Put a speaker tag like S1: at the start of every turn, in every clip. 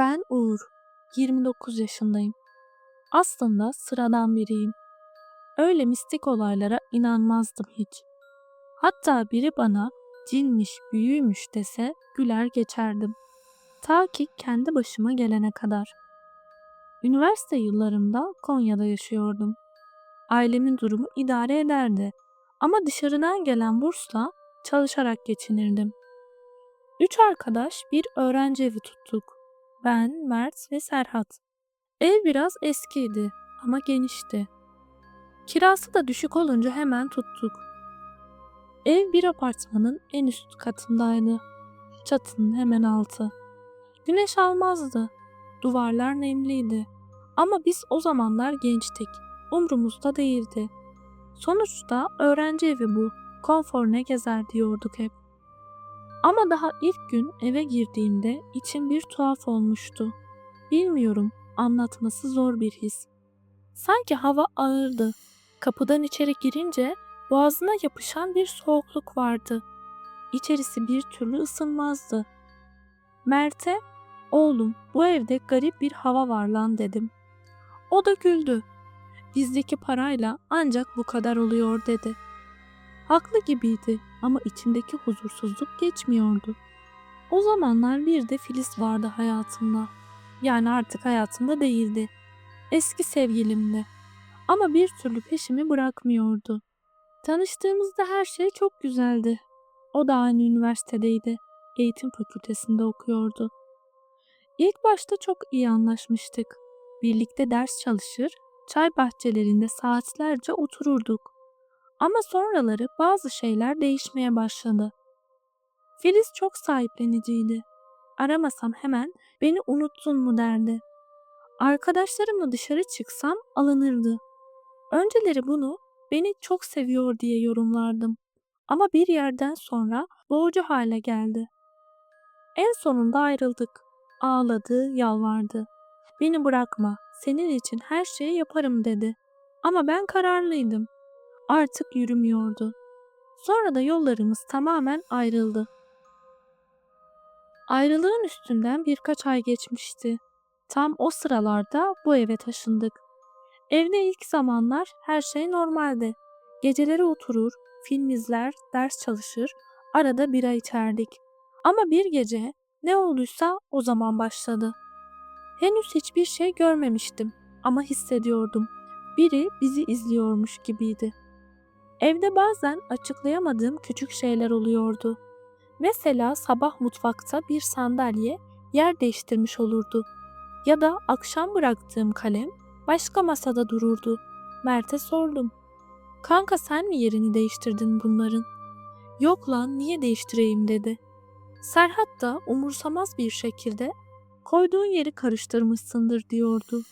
S1: Ben Uğur. 29 yaşındayım. Aslında sıradan biriyim. Öyle mistik olaylara inanmazdım hiç. Hatta biri bana cinmiş, büyüymüş dese güler geçerdim. Ta ki kendi başıma gelene kadar. Üniversite yıllarımda Konya'da yaşıyordum. Ailemin durumu idare ederdi. Ama dışarıdan gelen bursla çalışarak geçinirdim. Üç arkadaş bir öğrenci evi tuttuk. Ben, Mert ve Serhat. Ev biraz eskiydi ama genişti. Kirası da düşük olunca hemen tuttuk. Ev bir apartmanın en üst katındaydı. Çatının hemen altı. Güneş almazdı. Duvarlar nemliydi. Ama biz o zamanlar gençtik. Umrumuzda değildi. Sonuçta öğrenci evi bu. Konfor ne gezer diyorduk hep. Ama daha ilk gün eve girdiğimde içim bir tuhaf olmuştu. Bilmiyorum, anlatması zor bir his. Sanki hava ağırdı. Kapıdan içeri girince boğazına yapışan bir soğukluk vardı. İçerisi bir türlü ısınmazdı. Mert'e, oğlum bu evde garip bir hava var lan dedim. O da güldü. Bizdeki parayla ancak bu kadar oluyor dedi. Haklı gibiydi ama içimdeki huzursuzluk geçmiyordu. O zamanlar bir de Filiz vardı hayatımda. Yani artık hayatımda değildi. Eski sevgilimdi. Ama bir türlü peşimi bırakmıyordu. Tanıştığımızda her şey çok güzeldi. O da aynı üniversitedeydi. Eğitim fakültesinde okuyordu. İlk başta çok iyi anlaşmıştık. Birlikte ders çalışır, çay bahçelerinde saatlerce otururduk. Ama sonraları bazı şeyler değişmeye başladı. Filiz çok sahipleniciydi. Aramasam hemen beni unuttun mu derdi. Arkadaşlarımla dışarı çıksam alınırdı. Önceleri bunu beni çok seviyor diye yorumlardım. Ama bir yerden sonra boğucu hale geldi. En sonunda ayrıldık. Ağladı, yalvardı. Beni bırakma, senin için her şeyi yaparım dedi. Ama ben kararlıydım. Artık yürümüyordu. Sonra da yollarımız tamamen ayrıldı. Ayrılığın üstünden birkaç ay geçmişti. Tam o sıralarda bu eve taşındık. Evde ilk zamanlar her şey normaldi. Geceleri oturur, film izler, ders çalışır, arada bira içerdik. Ama bir gece ne olduysa o zaman başladı. Henüz hiçbir şey görmemiştim ama hissediyordum. Biri bizi izliyormuş gibiydi. Evde bazen açıklayamadığım küçük şeyler oluyordu. Mesela sabah mutfakta bir sandalye yer değiştirmiş olurdu. Ya da akşam bıraktığım kalem başka masada dururdu. Mert'e sordum. Kanka sen mi yerini değiştirdin bunların? Yok lan niye değiştireyim dedi. Serhat da umursamaz bir şekilde koyduğun yeri karıştırmışsındır diyordu.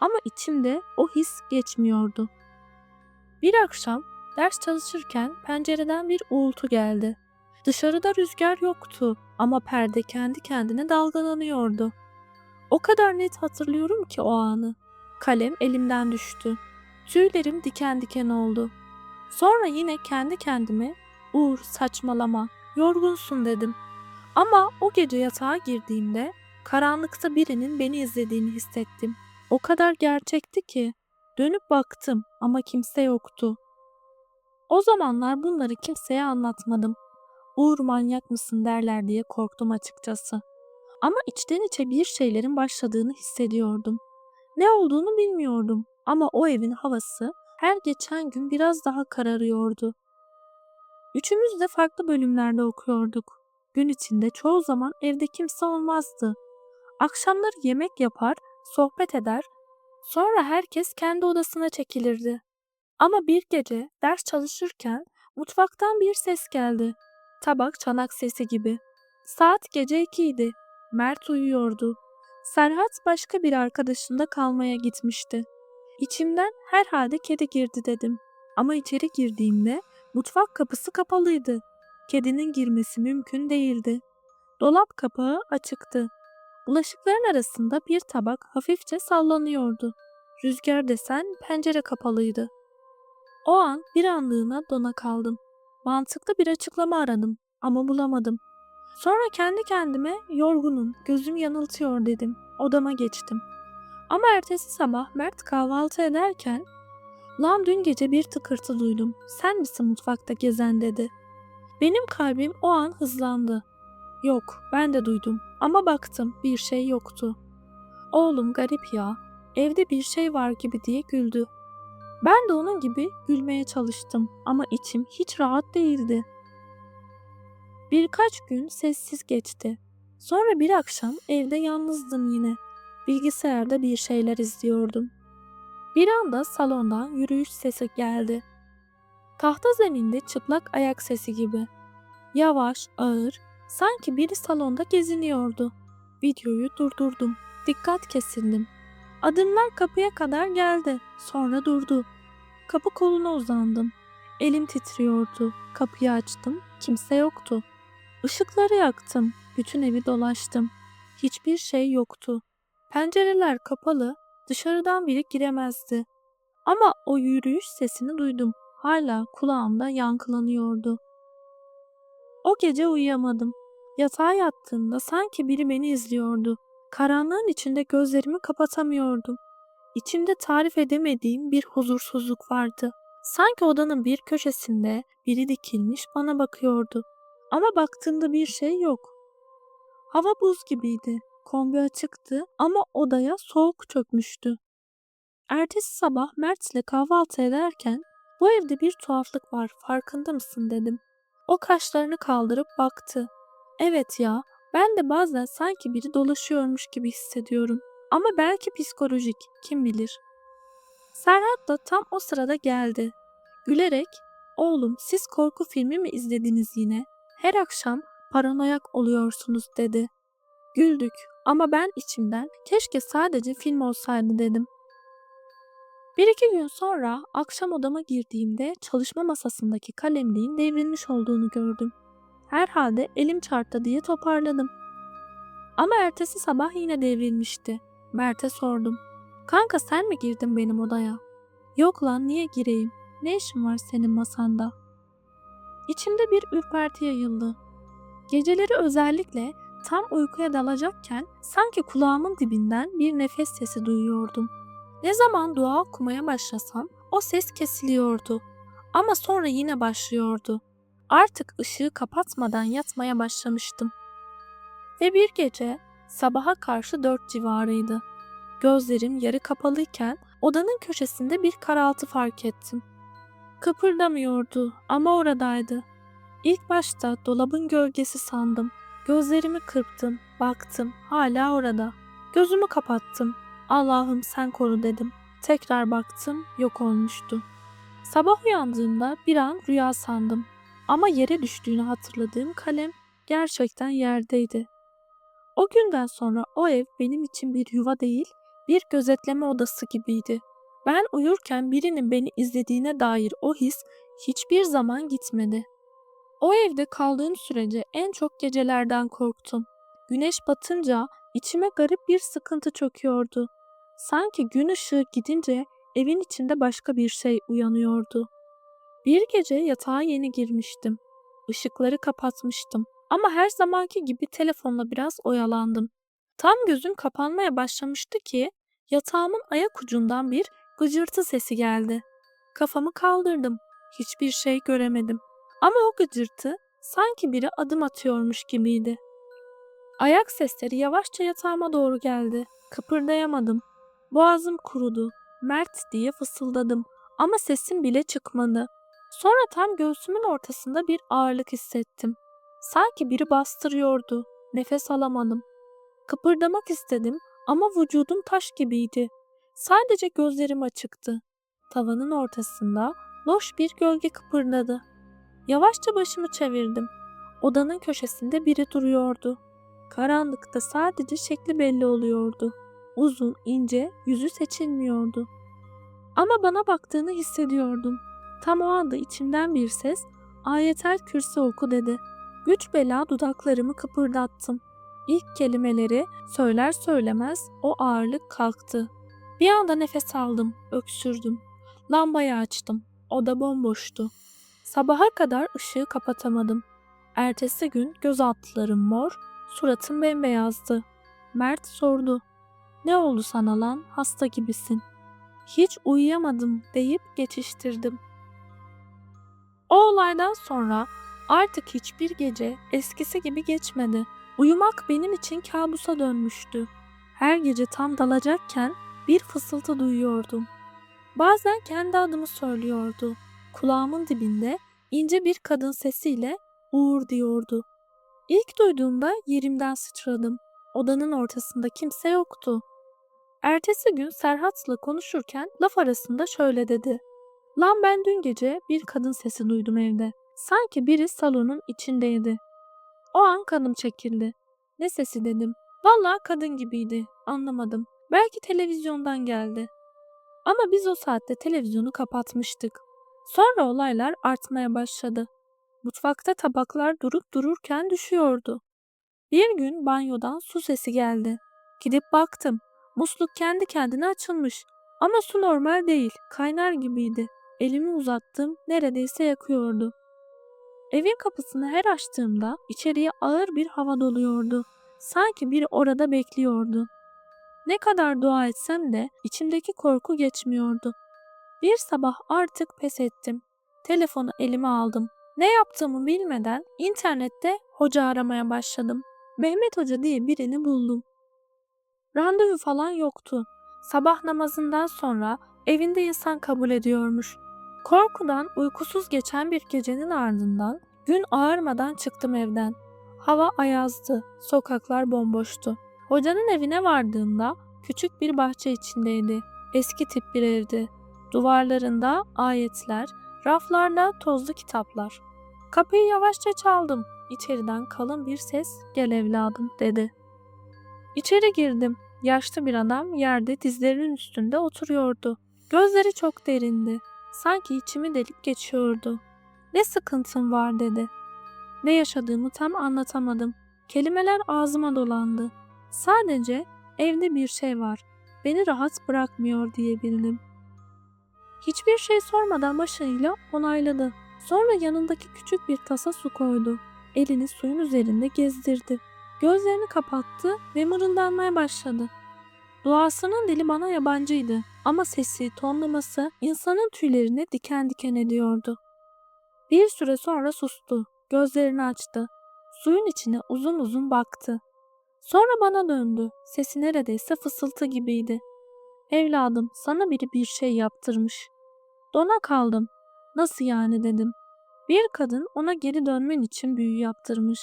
S1: Ama içimde o his geçmiyordu. Bir akşam ders çalışırken pencereden bir uğultu geldi. Dışarıda rüzgar yoktu ama perde kendi kendine dalgalanıyordu. O kadar net hatırlıyorum ki o anı. Kalem elimden düştü. Tüylerim diken diken oldu. Sonra yine kendi kendime Uğur saçmalama, yorgunsun dedim. Ama o gece yatağa girdiğimde karanlıkta birinin beni izlediğini hissettim. O kadar gerçekti ki dönüp baktım ama kimse yoktu. O zamanlar bunları kimseye anlatmadım. Uğur manyak mısın derler diye korktum açıkçası. Ama içten içe bir şeylerin başladığını hissediyordum. Ne olduğunu bilmiyordum ama o evin havası her geçen gün biraz daha kararıyordu. Üçümüz de farklı bölümlerde okuyorduk. Gün içinde çoğu zaman evde kimse olmazdı. Akşamları yemek yapar, sohbet eder, sonra herkes kendi odasına çekilirdi. Ama bir gece ders çalışırken mutfaktan bir ses geldi. Tabak çanak sesi gibi. Saat gece ikiydi. Mert uyuyordu. Serhat başka bir arkadaşında kalmaya gitmişti. İçimden herhalde kedi girdi dedim. Ama içeri girdiğimde mutfak kapısı kapalıydı. Kedinin girmesi mümkün değildi. Dolap kapağı açıktı. Bulaşıkların arasında bir tabak hafifçe sallanıyordu. Rüzgar desen pencere kapalıydı. O an bir anlığına dona kaldım. Mantıklı bir açıklama aradım ama bulamadım. Sonra kendi kendime yorgunum, gözüm yanıltıyor dedim. Odama geçtim. Ama ertesi sabah Mert kahvaltı ederken Lan dün gece bir tıkırtı duydum. Sen misin mutfakta gezen dedi. Benim kalbim o an hızlandı. Yok, ben de duydum ama baktım bir şey yoktu. Oğlum garip ya, evde bir şey var gibi diye güldü. Ben de onun gibi gülmeye çalıştım ama içim hiç rahat değildi. Birkaç gün sessiz geçti. Sonra bir akşam evde yalnızdım yine. Bilgisayarda bir şeyler izliyordum. Bir anda salondan yürüyüş sesi geldi. Tahta zeminde çıplak ayak sesi gibi. Yavaş, ağır, sanki biri salonda geziniyordu. Videoyu durdurdum. Dikkat kesildim. Adımlar kapıya kadar geldi. Sonra durdu. Kapı koluna uzandım. Elim titriyordu. Kapıyı açtım. Kimse yoktu. Işıkları yaktım. Bütün evi dolaştım. Hiçbir şey yoktu. Pencereler kapalı, dışarıdan biri giremezdi. Ama o yürüyüş sesini duydum. Hala kulağımda yankılanıyordu. O gece uyuyamadım. Yatağa yattığımda sanki biri beni izliyordu. Karanlığın içinde gözlerimi kapatamıyordum. İçimde tarif edemediğim bir huzursuzluk vardı. Sanki odanın bir köşesinde biri dikilmiş bana bakıyordu. Ama baktığımda bir şey yok. Hava buz gibiydi. Kombi açıktı ama odaya soğuk çökmüştü. Ertesi sabah Mert'le kahvaltı ederken bu evde bir tuhaflık var farkında mısın dedim. O kaşlarını kaldırıp baktı. Evet ya ben de bazen sanki biri dolaşıyormuş gibi hissediyorum. Ama belki psikolojik kim bilir. Serhat da tam o sırada geldi. Gülerek oğlum siz korku filmi mi izlediniz yine? Her akşam paranoyak oluyorsunuz dedi. Güldük ama ben içimden keşke sadece film olsaydı dedim. Bir iki gün sonra akşam odama girdiğimde çalışma masasındaki kalemliğin devrilmiş olduğunu gördüm. Herhalde elim çarptı diye toparladım. Ama ertesi sabah yine devrilmişti. Mert'e sordum. Kanka sen mi girdin benim odaya? Yok lan niye gireyim? Ne işin var senin masanda? İçimde bir ürperti yayıldı. Geceleri özellikle tam uykuya dalacakken sanki kulağımın dibinden bir nefes sesi duyuyordum. Ne zaman dua okumaya başlasam o ses kesiliyordu. Ama sonra yine başlıyordu. Artık ışığı kapatmadan yatmaya başlamıştım. Ve bir gece sabaha karşı dört civarıydı. Gözlerim yarı kapalıyken odanın köşesinde bir karaltı fark ettim. Kıpırdamıyordu ama oradaydı. İlk başta dolabın gölgesi sandım. Gözlerimi kırptım, baktım, hala orada. Gözümü kapattım. Allah'ım sen koru dedim. Tekrar baktım, yok olmuştu. Sabah uyandığımda bir an rüya sandım. Ama yere düştüğünü hatırladığım kalem gerçekten yerdeydi. O günden sonra o ev benim için bir yuva değil, bir gözetleme odası gibiydi. Ben uyurken birinin beni izlediğine dair o his hiçbir zaman gitmedi. O evde kaldığım sürece en çok gecelerden korktum. Güneş batınca içime garip bir sıkıntı çöküyordu. Sanki gün ışığı gidince evin içinde başka bir şey uyanıyordu. Bir gece yatağa yeni girmiştim. Işıkları kapatmıştım. Ama her zamanki gibi telefonla biraz oyalandım. Tam gözüm kapanmaya başlamıştı ki yatağımın ayak ucundan bir gıcırtı sesi geldi. Kafamı kaldırdım. Hiçbir şey göremedim. Ama o gıcırtı sanki biri adım atıyormuş gibiydi. Ayak sesleri yavaşça yatağıma doğru geldi. Kıpırdayamadım. Boğazım kurudu. Mert diye fısıldadım ama sesim bile çıkmadı. Sonra tam göğsümün ortasında bir ağırlık hissettim. Sanki biri bastırıyordu. Nefes alamadım. Kıpırdamak istedim ama vücudum taş gibiydi. Sadece gözlerim açıktı. Tavanın ortasında loş bir gölge kıpırdadı. Yavaşça başımı çevirdim. Odanın köşesinde biri duruyordu. Karanlıkta sadece şekli belli oluyordu. Uzun, ince, yüzü seçilmiyordu. Ama bana baktığını hissediyordum. Tam o anda içimden bir ses ayetel kürsi oku dedi. Güç bela dudaklarımı kıpırdattım. İlk kelimeleri söyler söylemez o ağırlık kalktı. Bir anda nefes aldım, öksürdüm. Lambayı açtım. Oda bomboştu. Sabaha kadar ışığı kapatamadım. Ertesi gün göz altlarım mor, suratım bembeyazdı. Mert sordu. Ne oldu sana lan? Hasta gibisin. Hiç uyuyamadım deyip geçiştirdim. O olaydan sonra artık hiçbir gece eskisi gibi geçmedi. Uyumak benim için kabusa dönmüştü. Her gece tam dalacakken bir fısıltı duyuyordum. Bazen kendi adımı söylüyordu. Kulağımın dibinde ince bir kadın sesiyle Uğur diyordu. İlk duyduğumda yerimden sıçradım. Odanın ortasında kimse yoktu. Ertesi gün Serhat'la konuşurken laf arasında şöyle dedi. Lan ben dün gece bir kadın sesi duydum evde. Sanki biri salonun içindeydi. O an kanım çekildi. Ne sesi dedim. Vallahi kadın gibiydi. Anlamadım. Belki televizyondan geldi. Ama biz o saatte televizyonu kapatmıştık. Sonra olaylar artmaya başladı. Mutfakta tabaklar durup dururken düşüyordu. Bir gün banyodan su sesi geldi. Gidip baktım. Musluk kendi kendine açılmış. Ama su normal değil, kaynar gibiydi. Elimi uzattım, neredeyse yakıyordu. Evin kapısını her açtığımda içeriye ağır bir hava doluyordu. Sanki biri orada bekliyordu. Ne kadar dua etsem de içimdeki korku geçmiyordu. Bir sabah artık pes ettim. Telefonu elime aldım. Ne yaptığımı bilmeden internette hoca aramaya başladım. Mehmet Hoca diye birini buldum. Randevu falan yoktu. Sabah namazından sonra evinde insan kabul ediyormuş. Korkudan uykusuz geçen bir gecenin ardından gün ağarmadan çıktım evden. Hava ayazdı, sokaklar bomboştu. Hocanın evine vardığımda küçük bir bahçe içindeydi. Eski tip bir evdi. Duvarlarında ayetler, raflarda tozlu kitaplar. Kapıyı yavaşça çaldım. İçeriden kalın bir ses gel evladım dedi. İçeri girdim. Yaşlı bir adam yerde dizlerinin üstünde oturuyordu. Gözleri çok derindi. Sanki içimi delip geçiyordu. Ne sıkıntın var dedi. Ne yaşadığımı tam anlatamadım. Kelimeler ağzıma dolandı. Sadece evde bir şey var. Beni rahat bırakmıyor diyebildim. Hiçbir şey sormadan başıyla onayladı. Sonra yanındaki küçük bir tasa su koydu. Elini suyun üzerinde gezdirdi. Gözlerini kapattı ve mırıldanmaya başladı. Duasının dili bana yabancıydı ama sesi, tonlaması insanın tüylerini diken diken ediyordu. Bir süre sonra sustu. Gözlerini açtı. Suyun içine uzun uzun baktı. Sonra bana döndü. Sesi neredeyse fısıltı gibiydi. Evladım, sana biri bir şey yaptırmış. Dona kaldım. Nasıl yani dedim. Bir kadın ona geri dönmen için büyü yaptırmış.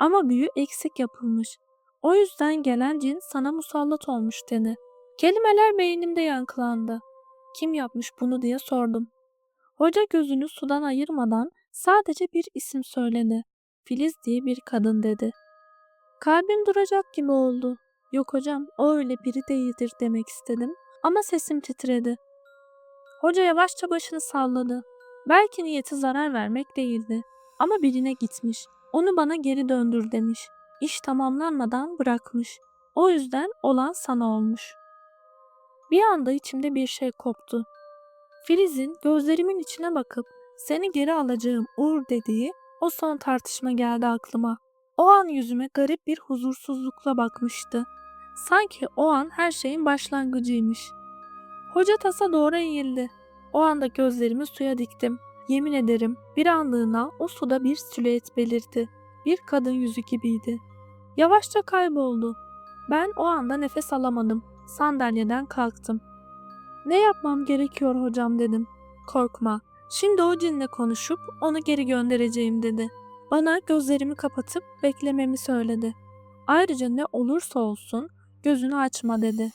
S1: Ama büyü eksik yapılmış. O yüzden gelen cin sana musallat olmuş dedi. Kelimeler beynimde yankılandı. Kim yapmış bunu diye sordum. Hoca gözünü sudan ayırmadan sadece bir isim söyledi. Filiz diye bir kadın dedi. Kalbim duracak gibi oldu. Yok hocam o öyle biri değildir demek istedim ama sesim titredi. Hoca yavaşça başını salladı. Belki niyeti zarar vermek değildi ama birine gitmiş. Onu bana geri döndür demiş. İş tamamlanmadan bırakmış. O yüzden olan sana olmuş. Bir anda içimde bir şey koptu. Filiz'in gözlerimin içine bakıp seni geri alacağım Uğur dediği o son tartışma geldi aklıma. O an yüzüme garip bir huzursuzlukla bakmıştı. Sanki o an her şeyin başlangıcıymış. Hoca tasa doğru eğildi. O anda gözlerimi suya diktim. Yemin ederim bir anlığına o suda bir silüet belirdi. Bir kadın yüzü gibiydi. Yavaşça kayboldu. Ben o anda nefes alamadım. Sandalyeden kalktım. Ne yapmam gerekiyor hocam dedim. Korkma. Şimdi o cinle konuşup onu geri göndereceğim dedi. Bana gözlerimi kapatıp beklememi söyledi. Ayrıca ne olursa olsun gözünü açma dedi.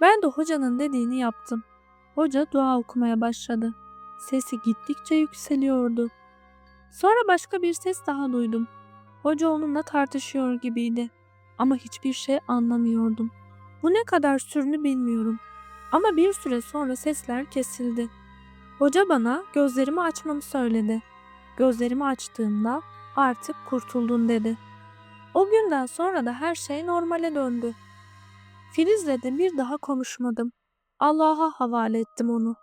S1: Ben de hocanın dediğini yaptım. Hoca dua okumaya başladı. Sesi gittikçe yükseliyordu. Sonra başka bir ses daha duydum. Hoca onunla tartışıyor gibiydi. Ama hiçbir şey anlamıyordum. Bu ne kadar sürünü bilmiyorum. Ama bir süre sonra sesler kesildi. Hoca bana gözlerimi açmamı söyledi. Gözlerimi açtığımda artık kurtuldun dedi. O günden sonra da her şey normale döndü. Filiz'le de bir daha konuşmadım. Allah'a havale ettim onu.